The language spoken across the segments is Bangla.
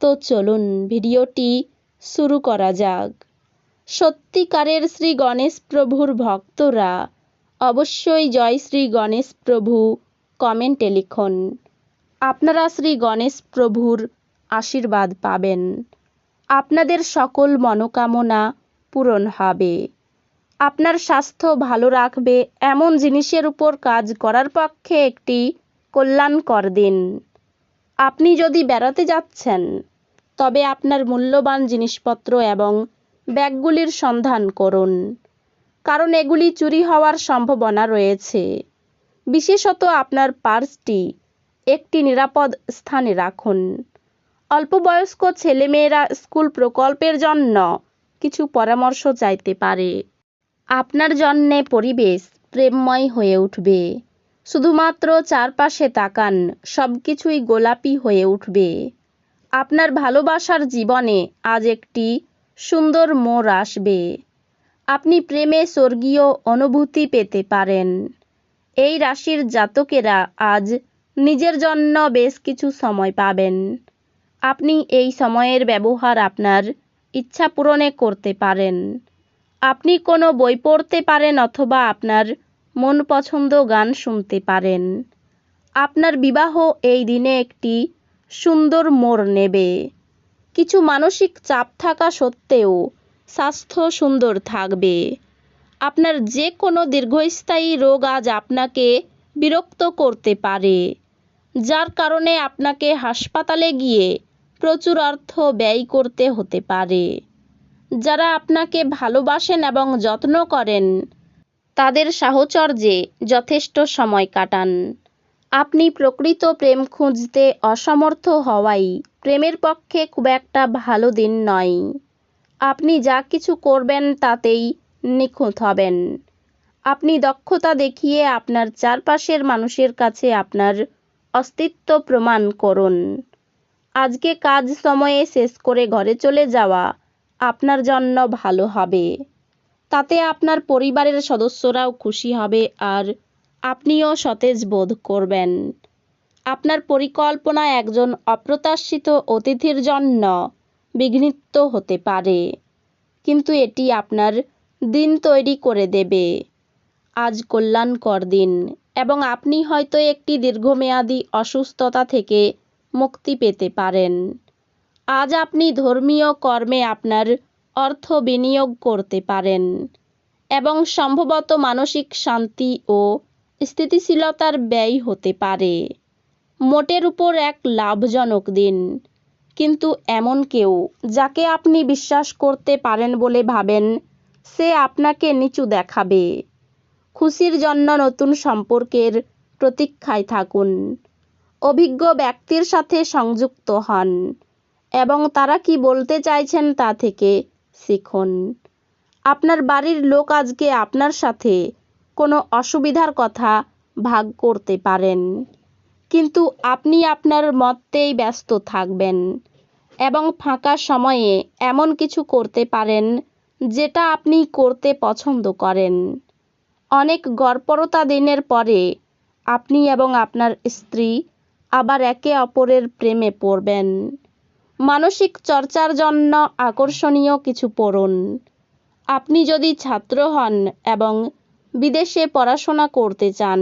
তো চলুন ভিডিওটি শুরু করা যাক। সত্যিকারের শ্রী গণেশ প্রভুর ভক্তরা অবশ্যই জয় শ্রী গণেশ প্রভু কমেন্টে লিখুন। আপনারা শ্রী গণেশ প্রভুর আশীর্বাদ পাবেন। আপনাদের সকল মনোকামনা পূরণ হবে। আপনার স্বাস্থ্য ভালো রাখবে এমন জিনিসের উপর কাজ করার পক্ষে একটি কল্যাণকর দিন। আপনি যদি বেড়াতে যাচ্ছেন, তবে আপনার মূল্যবান জিনিসপত্র এবং ব্যাগগুলির সন্ধান করুন, কারণ এগুলি চুরি হওয়ার সম্ভাবনা রয়েছে। বিশেষত আপনার পার্সটি একটি নিরাপদ স্থানে রাখুন। অল্পবয়স্ক ছেলেমেয়েরা স্কুল প্রকল্পের জন্য কিছু পরামর্শ চাইতে পারে। আপনার জন্যে পরিবেশ প্রেমময় হয়ে উঠবে। শুধুমাত্র চারপাশে তাকান সব কিছুই গোলাপি হয়ে উঠবে। আপনার ভালোবাসার জীবনে আজ একটি সুন্দর মোড় আসবে। আপনি প্রেমে স্বর্গীয় অনুভূতি পেতে পারেন। এই রাশির জাতকেরা আজ নিজের জন্য বেশ কিছু সময় পাবেন। আপনি এই সময়ের ব্যবহার আপনার ইচ্ছা পূরণে করতে পারেন। আপনি কোনো বই পড়তে পারেন অথবা আপনার মন পছন্দ গান শুনতে পারেন। আপনার বিবাহ এই দিনে একটি সুন্দর মোড় নেবে। কিছু মানসিক চাপ থাকা সত্ত্বেও স্বাস্থ্য সুন্দর থাকবে। আপনার যে কোনো দীর্ঘস্থায়ী রোগ আজ আপনাকে বিরক্ত করতে পারে, যার কারণে আপনাকে হাসপাতালে গিয়ে প্রচুর অর্থ ব্যয় করতে হতে পারে। যারা আপনাকে ভালোবাসেন এবং যত্ন করেন তাদের সাহচর্যে যথেষ্ট সময় কাটান। আপনি প্রকৃত প্রেম খুঁজতে অসমর্থ হওয়াই প্রেমের পক্ষে খুব একটা ভালো দিন নয়। আপনি যা কিছু করবেন তাতেই নিখুঁত হবেন। আপনি দক্ষতা দেখিয়ে আপনার চারপাশের মানুষের কাছে আপনার অস্তিত্ব প্রমাণ করুন। আজকে কাজ সময়ে শেষ করে ঘরে চলে যাওয়া আপনার জন্য ভালো হবে। তাতে আপনার পরিবারের সদস্যরাও খুশি হবে আর আপনিও সতেজ বোধ করবেন। আপনার পরিকল্পনা একজন অপ্রত্যাশিত অতিথির জন্য বিঘ্নিত হতে পারে, কিন্তু এটি আপনার দিন তৈরি করে দেবে। আজ কল্যাণকর দিন এবং আপনি হয়তো একটি দীর্ঘমেয়াদী অসুস্থতা থেকে মুক্তি পেতে পারেন। আজ আপনি ধর্মীয় কর্মে আপনার অর্থ বিনিয়োগ করতে পারেন এবং সম্ভবত মানসিক শান্তি ও স্থিতিশীলতার ব্যয় হতে পারে। মোটের উপর এক লাভজনক দিন। কিন্তু এমন কেউ যাকে আপনি বিশ্বাস করতে পারেন বলে ভাবেন, সে আপনাকে নিচু দেখাবে। খুশির জন্য নতুন সম্পর্কের প্রতীক্ষায় থাকুন। অভিজ্ঞ ব্যক্তির সাথে সংযুক্ত হন এবং তারা কি বলতে চাইছেন তা থেকে শিখুন। আপনার বাড়ির লোক আজকে আপনার সাথে কোনো অসুবিধার কথা ভাগ করতে পারেন। কিন্তু আপনি আপনার মতেই ব্যস্ত থাকবেন এবং ফাঁকা সময়ে এমন কিছু করতে পারেন যেটা আপনি করতে পছন্দ করেন। অনেক গড়পড়তা দিনের পরে আপনি এবং আপনার স্ত্রী আবার একে অপরের প্রেমে পড়বেন। মানসিক চর্চার জন্য আকর্ষণীয় কিছু পড়ুন। আপনি যদি ছাত্র হন এবং বিদেশে পড়াশোনা করতে চান,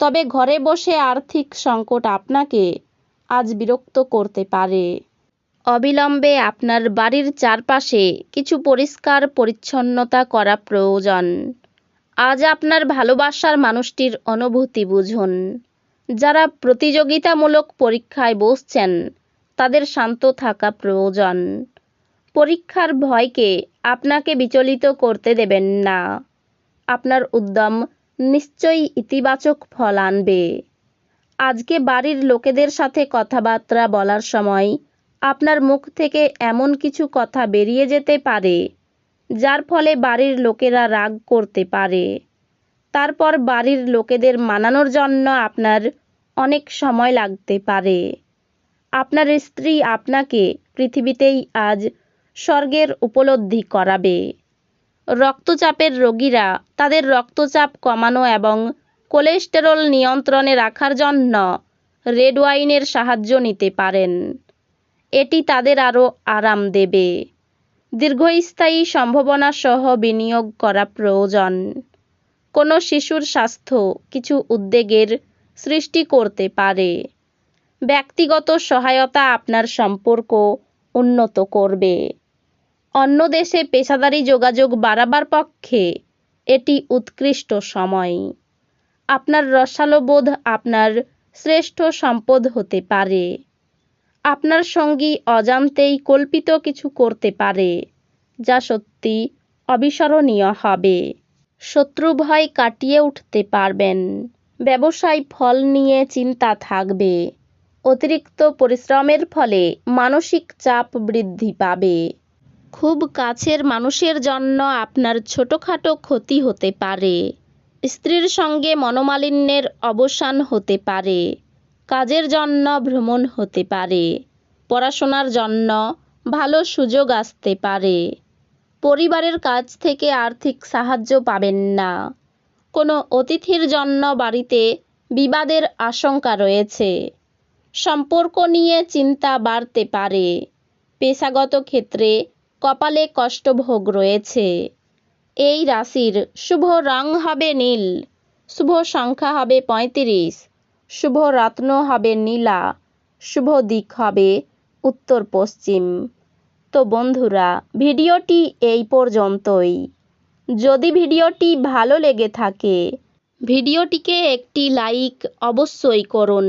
তবে ঘরে বসে আর্থিক সংকট আপনাকে আজ বিরক্ত করতে পারে। অবিলম্বে আপনার বাড়ির চারপাশে কিছু পরিষ্কার পরিচ্ছন্নতা করা প্রয়োজন। আজ আপনার ভালোবাসার মানুষটির অনুভূতি বুঝুন। যারা প্রতিযোগিতামূলক পরীক্ষায় বসছেন তাদের শান্ত থাকা প্রয়োজন। পরীক্ষার ভয়কে আপনাকে বিচলিত করতে দেবেন না। আপনার উদ্যম নিশ্চয়ই ইতিবাচক ফল আনবে। আজকে বাড়ির লোকেদের সাথে কথাবার্তা বলার সময় আপনার মুখ থেকে এমন কিছু কথা বেরিয়ে যেতে পারে, যার ফলে বাড়ির লোকেরা রাগ করতে পারে। তারপর বাড়ির লোকেদের মানানোর জন্য আপনার অনেক সময় লাগতে পারে। আপনার স্ত্রী আপনাকে পৃথিবীতেই আজ স্বর্গের উপলব্ধি করাবে। রক্তচাপের রোগীরা তাদের রক্তচাপ কমানো এবং কোলেস্টেরল নিয়ন্ত্রণে রাখার জন্য রেড ওয়াইনের সাহায্য নিতে পারেন। এটি তাদের আরও আরাম দেবে। দীর্ঘস্থায়ী সম্ভাবনা সহ বিনিয়োগ করা প্রয়োজন। কোনো শিশুর স্বাস্থ্য কিছু উদ্বেগের সৃষ্টি করতে পারে। ব্যক্তিগত সহায়তা আপনার সম্পর্ক উন্নত করবে। অন্য দেশে পেশাদারি যোগাযোগ বাড়াবার পক্ষে এটি উৎকৃষ্ট সময়। আপনার রসালোবোধ আপনার শ্রেষ্ঠ সম্পদ হতে পারে। আপনার সঙ্গী অজান্তেই কল্পিত কিছু করতে পারে, যা সত্যি অবিস্মরণীয় হবে। শত্রু ভয় কাটিয়ে উঠতে পারবেন। ব্যবসায় ফল নিয়ে চিন্তা থাকবে। অতিরিক্ত পরিশ্রমের ফলে মানসিক চাপ বৃদ্ধি পাবে। খুব কাছের মানুষের জন্য আপনার ছোটোখাটো ক্ষতি হতে পারে। স্ত্রীর সঙ্গে মনোমালিন্যের অবসান হতে পারে। কাজের জন্য ভ্রমণ হতে পারে। পড়াশোনার জন্য ভালো সুযোগ আসতে পারে। পরিবারের কাছ থেকে আর্থিক সাহায্য পাবেন না। কোনো অতিথির জন্য বাড়িতে বিবাদের আশঙ্কা রয়েছে। সম্পর্ক নিয়ে চিন্তা বাড়তে পারে। পেশাগত ক্ষেত্রে কপালে কষ্টভোগ রয়েছে। এই রাশির শুভ রং হবে নীল, শুভ সংখ্যা হবে পঁয়ত্রিশ, শুভ রত্ন হবে নীলা, শুভ দিক হবে উত্তর পশ্চিম তো বন্ধুরা, ভিডিওটি এই পর্যন্তই। যদি ভিডিওটি ভালো লেগে থাকে, ভিডিওটিকে একটি লাইক অবশ্যই করুন।